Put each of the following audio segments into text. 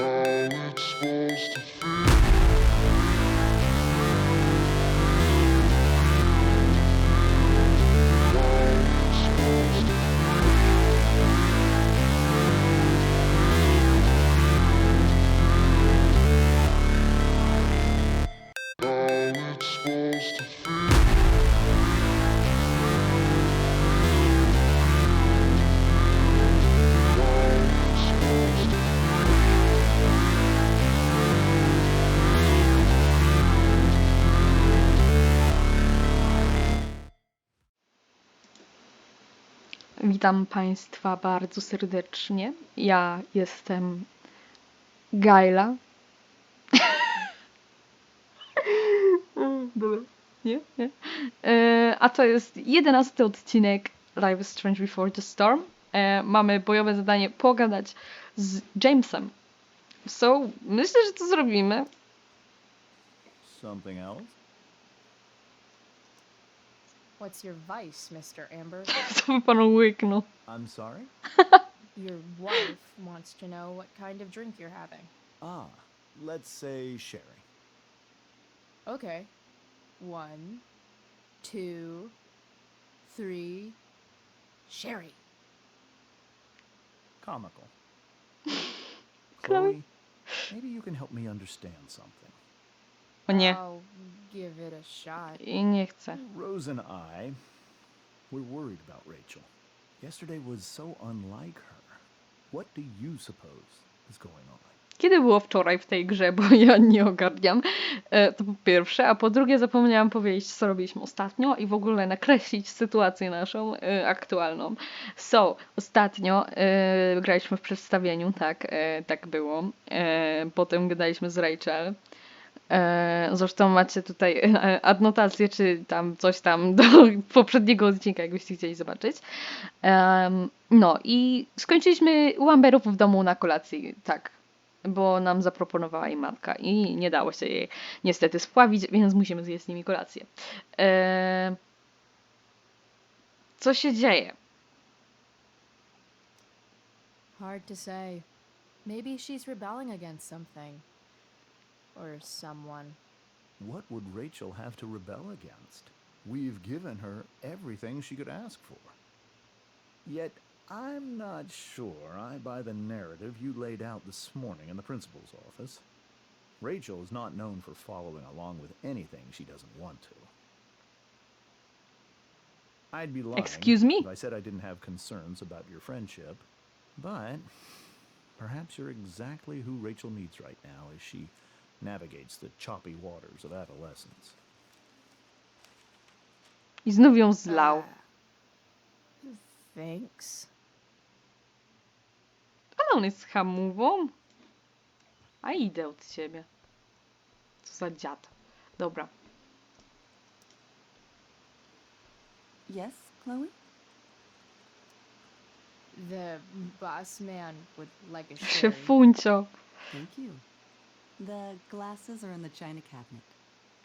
how it's supposed to feel. Witam Państwa bardzo serdecznie. Ja jestem Gaila. Dobra, nie? nie? E, a to jest jedenasty odcinek Live is Strange Before the Storm. E, mamy bojowe zadanie pogadać z Jamesem. So, myślę, że to zrobimy. Something else? What's your vice, Mr. Amber? Co by panu? I'm sorry? Your wife wants to know what kind of drink you're having. Ah, let's say sherry. Okay. One, two, three. Sherry. Comical. Chloe? Chloe, maybe you can help me understand something. O nie, i nie chcę. Rose and I, we're worried about Rachel. Yesterday was so unlike her. What do you suppose is going on? Kiedy było wczoraj w tej grze, bo ja nie ogarniam. E, To po pierwsze, a po drugie zapomniałam powiedzieć, co robiliśmy ostatnio i w ogóle nakreślić sytuację naszą e, aktualną. So, ostatnio e, graliśmy w przedstawieniu, tak, tak było. Potem gadaliśmy z Rachel. E, zresztą macie tutaj e, adnotację, czy tam coś tam do poprzedniego odcinka, jakbyście chcieli zobaczyć. No i skończyliśmy u Amberów w domu na kolacji, tak, bo nam zaproponowała jej matka i nie dało się jej niestety spławić, więc musimy zjeść z nimi kolację. E, co się dzieje? Hard to say. Maybe she's rebelling against something. Or someone. What would Rachel have to rebel against? We've given her everything she could ask for. Yet, I'm not sure I buy the narrative you laid out this morning in the principal's office. Rachel is not known for following along with anything she doesn't want to. I'd be lying Excuse me? if I said I didn't have concerns about your friendship, but perhaps you're exactly who Rachel needs right now as she navigates the choppy waters of adolescence. I znów ją zlał. Uh, thanks. Ale on jest hamową. A idę od ciebie. Co za dziad. Dobra. Yes, Chloe? The boss man would like a sherry. Szefuncio. Thank you. The glasses are in the china cabinet.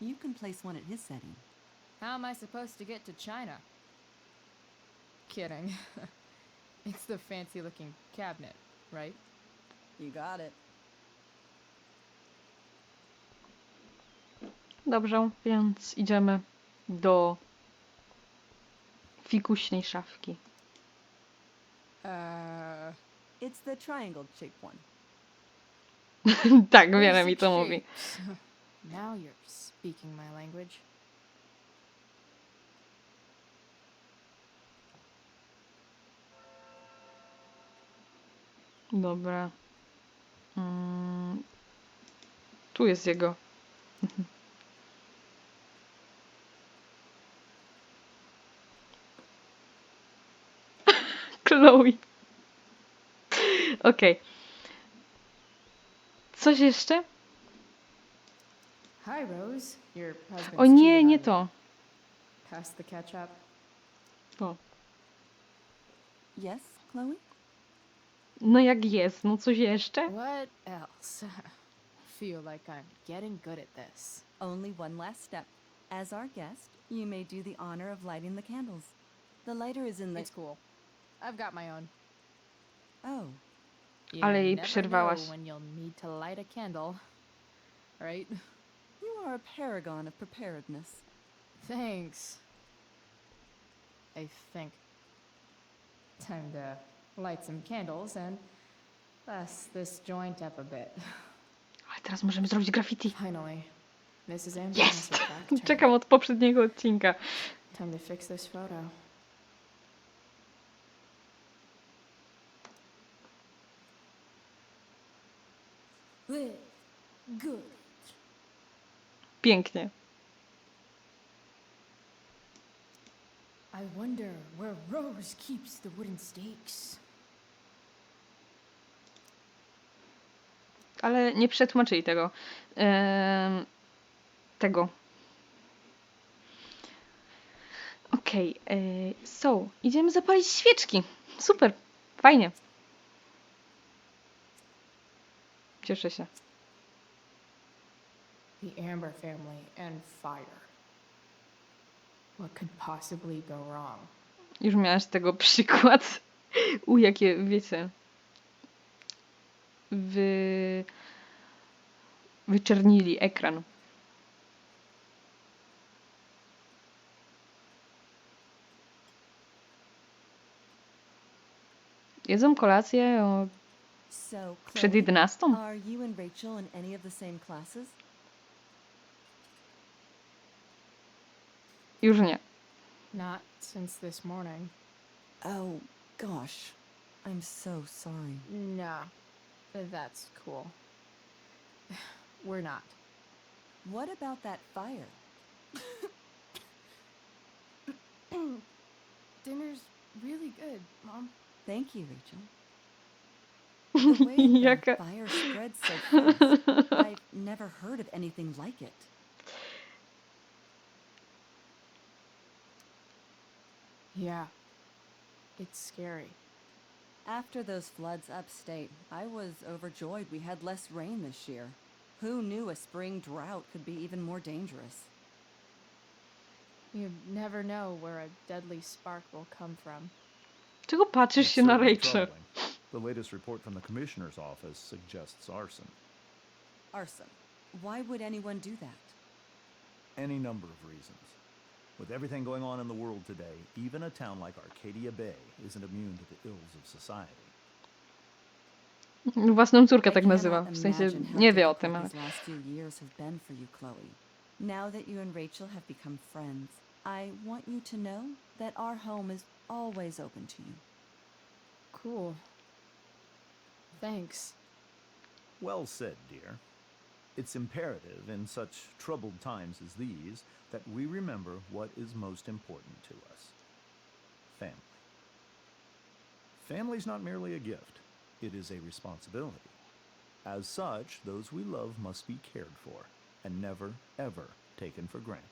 You can place one at his setting. How am I supposed to get to China? Kidding. it's the fancy looking cabinet, right? You got it. Dobrze, więc idziemy do fikuśnej szafki. Uh, It's the triangle shaped one. tak, wiele mi to mówi. now you're speaking my language. Dobra. Mm. Tu jest jego. Chloe. Okej. Coś jeszcze? Hi, Rose. Your husband's O nie, nie to. Pass the ketchup. O. Yes, Chloe? No jak jest, no coś jeszcze? What else? Feel like I'm getting good at this. Only one last step. As our guest, you may do the honor of lighting the candles. The lighter is in the. It's cool. I've got my own. Oh. You Ale jej never przerwałaś. know when you'll need to light a candle, right? You are a paragon of preparedness. Thanks. I think. Time to light some candles and bust this joint up a bit. Ale teraz możemy zrobić graffiti. Finally, Mrs. Anderson Jest! Czekam od poprzedniego odcinka. Time to fix this photo. Good. Pięknie. I wonder where Rose keeps the wooden stakes. Ale nie przetłumaczyli tego. Em, tego. Okej, okay, so, idziemy zapalić świeczki. Super, fajnie. Cieszę się. The Amber family and fire. What could possibly go wrong? Już miałaś tego przykład. U, jakie, wiecie. Wy... Wyczernili ekran. Jedzą kolację o przed Chloe, 11? are you and Rachel in any of the same classes? Już nie. Not since this morning. Oh, gosh. I'm so sorry. No, that's cool. We're not. What about that fire? Dinner's really good, Mom. Thank you, Rachel. The way the Jaka... fire spreads so fast. I've never heard of anything like it. Yeah. It's scary. After those floods upstate, I was overjoyed we had less rain this year. Who knew a spring drought could be even more dangerous? You never know where a deadly spark will come from. Czego patrzysz It's się na certainly Rachel? The latest report from the commissioner's office suggests arson. Arson. Why would anyone do that? Any number of reasons. With everything going on in the world today, even a town like Arcadia Bay isn't immune to the ills of society. Własną córkę I tak nazywa. cannot W sensie imagine how nie wie o tym, ale... Last few years have been for you, Chloe. Now that you and Rachel have become friends, I want you to know that our home is always open to you. Cool. Thanks. Well said, dear. It's imperative in such troubled times as these that we remember what is most important to us family. Family is not merely a gift, it is a responsibility. As such, those we love must be cared for and never, ever taken for granted.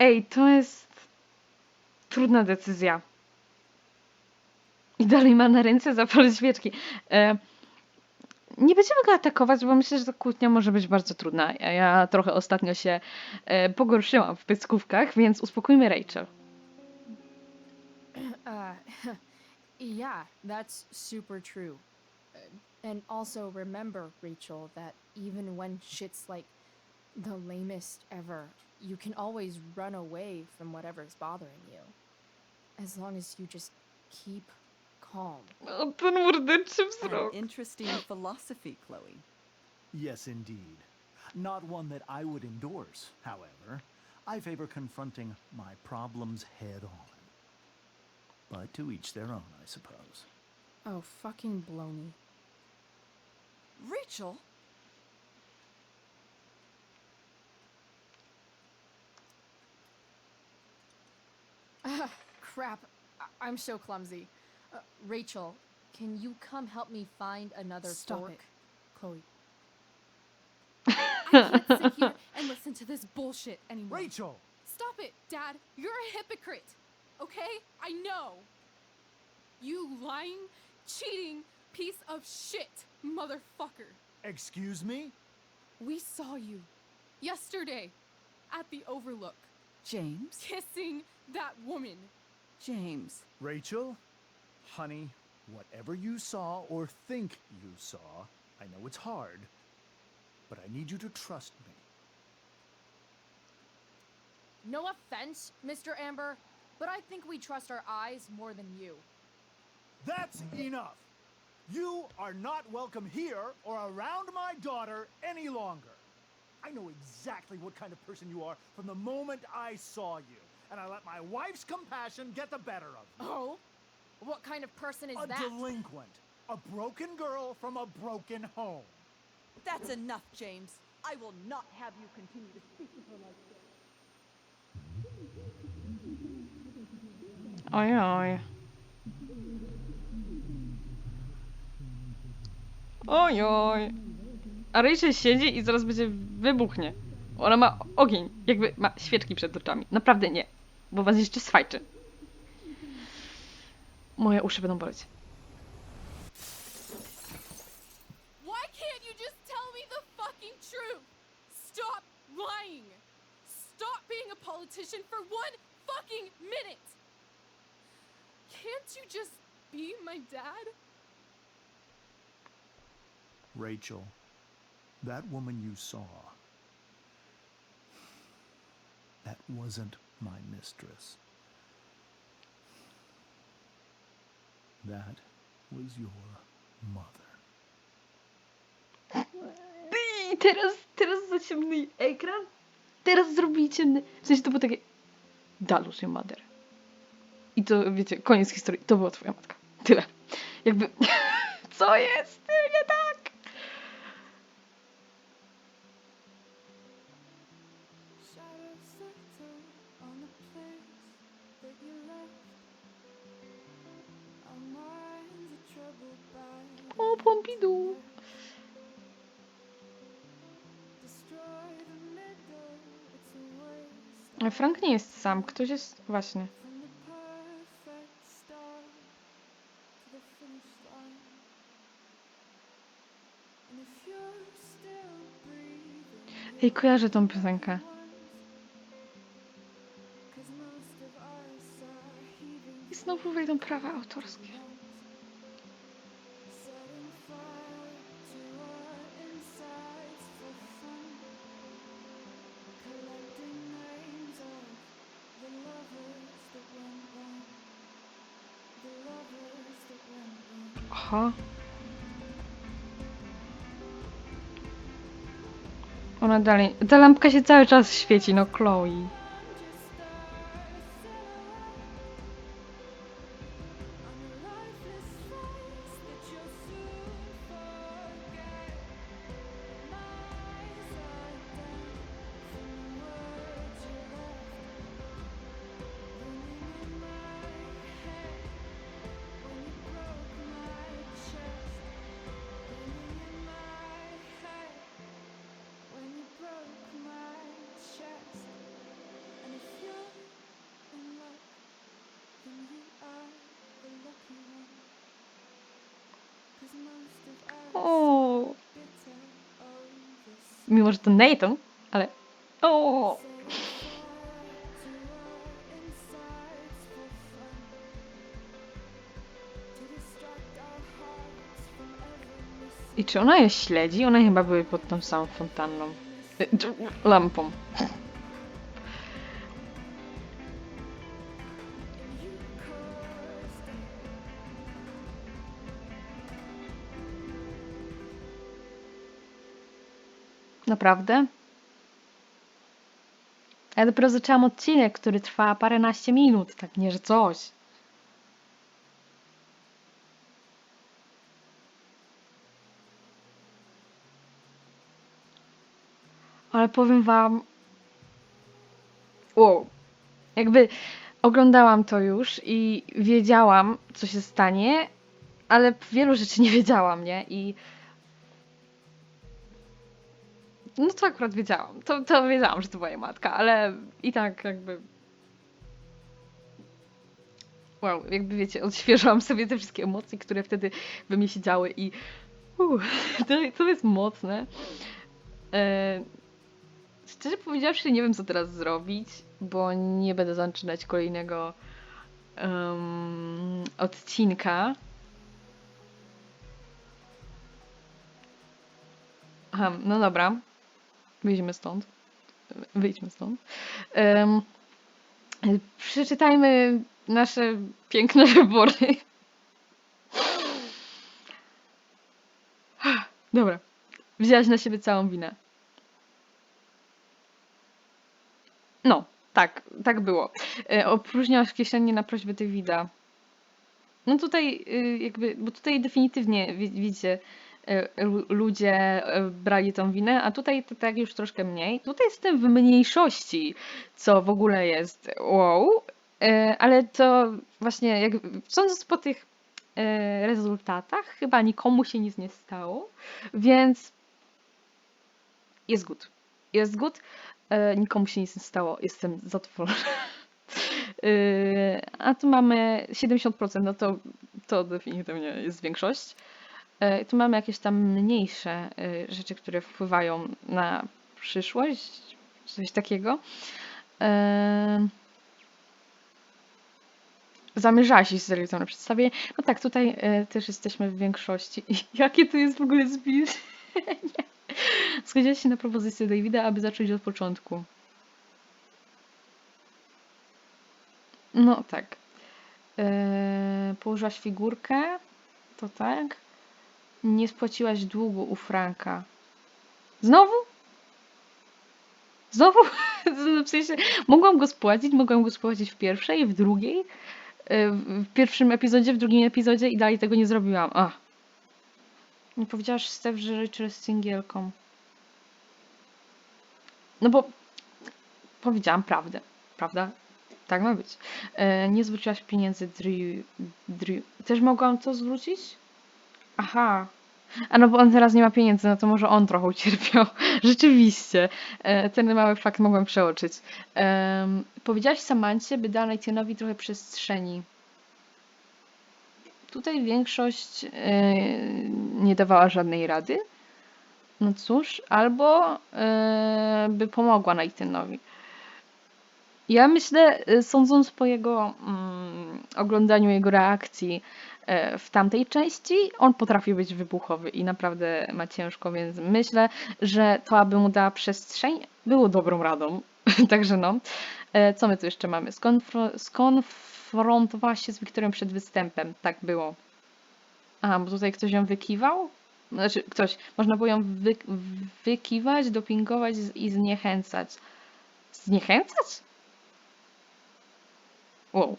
Ej, to jest trudna decyzja. I dalej ma na ręce zapal świeczki. E, nie będziemy go atakować, bo myślę, że ta kłótnia może być bardzo trudna. Ja, ja trochę ostatnio się e, pogorszyłam w pyskówkach, więc uspokójmy Rachel. Uh, yeah, that's super true. Uh, and also remember, Rachel, that even when shit's like the lamest ever, you can always run away from whatever's bothering you. As long as you just keep calm. O, ten morderczy An wzrok. interesting philosophy, Chloe. Yes, indeed. Not one that I would endorse, however. I favor confronting my problems head on. But to each their own, I suppose. Oh, fucking baloney. Rachel? Ah, crap. I- I'm so clumsy. Uh, Rachel, can you come help me find another Stop fork? it, Chloe. I can't sit here and listen to this bullshit anymore. Rachel! Stop it, Dad. You're a hypocrite. Okay? I know. You lying, cheating piece of shit, motherfucker. Excuse me? We saw you yesterday at the Overlook, James? kissing that woman. James. Rachel, honey, whatever you saw or think you saw, I know it's hard, but I need you to trust me. No offense, Mr. Amber, but I think we trust our eyes more than you. That's enough. You are not welcome here or around my daughter any longer. I know exactly what kind of person you are from the moment I saw you, and I let my wife's compassion get the better of you. Oh? What kind of person is a that? delinquent, a broken girl from a broken home. That's enough, James. I will not have you continue to speak to her like this. Oj, oj. Oj, oj. A Rachel siedzi i zaraz będzie wybuchnie. Ona ma ogień, jakby ma świeczki przed oczami. Naprawdę nie, bo was jeszcze swajczy. Moje uszy będą boleć. Why can't you just tell me the fucking truth? Stop lying. Stop being a politician for one fucking minute. Can't you just be my dad? Rachel, that woman you saw, that wasn't my mistress. That was your mother. I teraz, teraz za ciemny ekran? Teraz zrobili ciemny. W sensie to było takie. Dalus your mother. I to wiecie, koniec historii. To była twoja matka. Tyle. Jakby. Co jest Pompidou. Frank nie jest sam. Ktoś jest. Właśnie. Ej, kojarzę tą piosenkę. I znowu wejdą prawa autorskie. Aha. Ona dalej. Ta lampka się cały czas świeci, no Chloe. Mimo że to Nathan, ale. O, I czy ona je śledzi? One chyba były pod tą samą fontanną. Y, Lampą. Naprawdę? Ja dopiero zaczęłam odcinek, który trwa paręnaście minut, tak nie, że coś. Ale powiem wam... Wow. Jakby oglądałam to już i wiedziałam, co się stanie, ale wielu rzeczy nie wiedziałam, nie? I no to akurat wiedziałam. To, to wiedziałam, że to moja matka, ale i tak jakby. Wow, jakby wiecie, odświeżyłam sobie te wszystkie emocje, które wtedy we mnie się działy i uh, to, jest mocne. E, szczerze powiedziawszy, nie wiem, co teraz zrobić. bo nie będę zaczynać kolejnego em, odcinka. Aha, no dobra. Wyjdźmy stąd. Wyjdźmy stąd. Em, przeczytajmy nasze piękne wybory. Dobra. Wzięłaś na siebie całą winę. No, tak, tak było. E, opróżniałaś kieszenie na prośbę Davida. No tutaj y, jakby, bo tutaj definitywnie wi- widzicie, ludzie e, brali tą winę, a tutaj to tak już troszkę mniej. Tutaj jestem w mniejszości, co w ogóle jest wow, e, ale to właśnie jak sądząc po tych e, rezultatach, chyba nikomu się nic nie stało, więc jest good. Jest good. E, nikomu się nic nie stało. Jestem zadowolona. E, a tu mamy 70%, no to, to definitywnie jest większość. E, tu mamy jakieś tam mniejsze e, rzeczy, które wpływają na przyszłość, coś takiego. E, Zamierzałaś iść z realizacją na przedstawienie. No tak, tutaj też jesteśmy w większości. Jakie to jest w ogóle zbliżenie? Zgodziłaś się na propozycję Davida, aby zacząć od początku. No tak. Położyłaś figurkę. To tak. Nie spłaciłaś długu u Franka. Znowu? Znowu? W sensie, mogłam go spłacić, mogłam go spłacić w pierwszej, w drugiej, e, w pierwszym epizodzie, w drugim epizodzie i dalej tego nie zrobiłam. A. Nie powiedziałaś Steph, że Rachel jest singielką. No bo powiedziałam prawdę, prawda? Tak ma być. E, nie zwróciłaś pieniędzy Drew, Drew. Też mogłam to zwrócić? Aha. A no bo on teraz nie ma pieniędzy, no to może on trochę ucierpiał. Rzeczywiście. E, ten mały fakt mogłem przeoczyć. Em, powiedziałaś Samancie, by dała Natanowi trochę przestrzeni. Tutaj większość e, nie dawała żadnej rady. No cóż, albo e, by pomogła Nathanowi. Ja myślę, e, sądząc po jego mm, oglądaniu jego reakcji e, w tamtej części, on potrafi być wybuchowy i naprawdę ma ciężko, więc myślę, że to, aby mu dała przestrzeń, było dobrą radą. Także no. E, Co my tu jeszcze mamy? Skonfro- skonfrontowała się z Wiktorią przed występem. Tak było. A, bo tutaj ktoś ją wykiwał? Znaczy, ktoś, można było ją wy, wykiwać, dopingować i zniechęcać. Zniechęcać? Wow.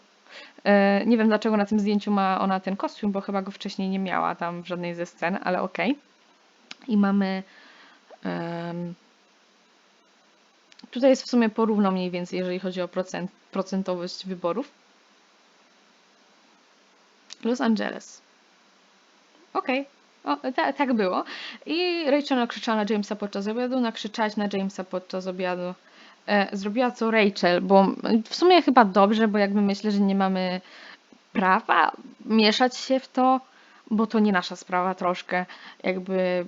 E, nie wiem dlaczego na tym zdjęciu ma ona ten kostium, bo chyba go wcześniej nie miała tam w żadnej ze scen, ale okej. I mamy. em, tutaj jest w sumie porówno mniej więcej, jeżeli chodzi o procent, procentowość wyborów. Los Angeles. Okej. O, ta, tak było. I Rachel nakrzyczała na Jamesa podczas obiadu, nakrzyczałaś na Jamesa podczas obiadu. E, zrobiła co Rachel, bo w sumie chyba dobrze, bo jakby myślę, że nie mamy prawa mieszać się w to, bo to nie nasza sprawa troszkę. Jakby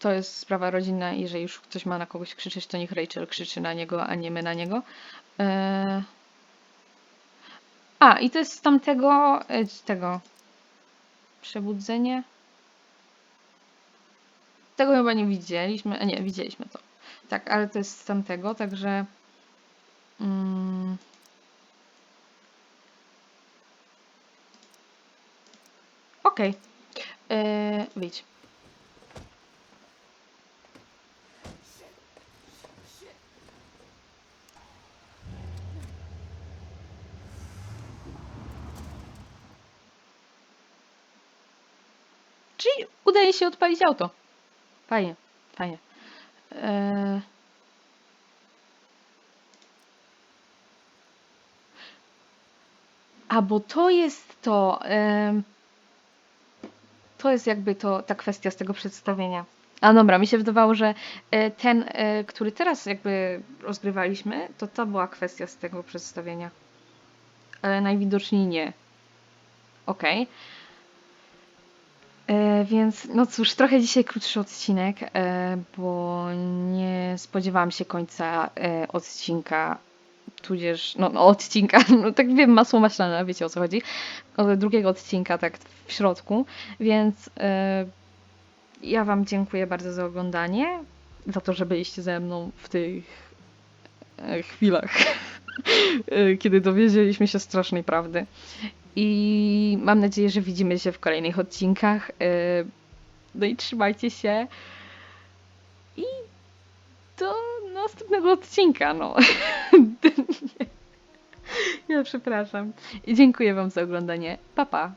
to jest sprawa rodzinna i jeżeli już ktoś ma na kogoś krzyczeć, to niech Rachel krzyczy na niego, a nie my na niego. E... A, i to jest z tamtego, e, tego, przebudzenie. Tego chyba nie widzieliśmy, a nie, widzieliśmy to. Tak, ale to jest z tamtego, także... Mm, Okej. Okay. Wyjdź. Czyli udaje się odpalić auto. Fajnie, fajnie. Eee... A bo to jest to. em, to jest jakby to ta kwestia z tego przedstawienia. A dobra, mi się wydawało, że e, ten, e, który teraz jakby rozgrywaliśmy, to to była kwestia z tego przedstawienia. Ale najwidoczniej nie. Okej. E, Więc no cóż, trochę dzisiaj krótszy odcinek, e, bo nie spodziewałam się końca e, odcinka tudzież no, no odcinka, no tak wiem, masło maślane, wiecie o co chodzi, od drugiego odcinka tak w środku, więc e, ja Wam dziękuję bardzo za oglądanie, za to, że byliście ze mną w tych e, chwilach, e, kiedy dowiedzieliśmy się strasznej prawdy. I mam nadzieję, że widzimy się w kolejnych odcinkach. E, No i trzymajcie się. I do następnego odcinka, no. Ja przepraszam. I dziękuję Wam za oglądanie. Pa, pa.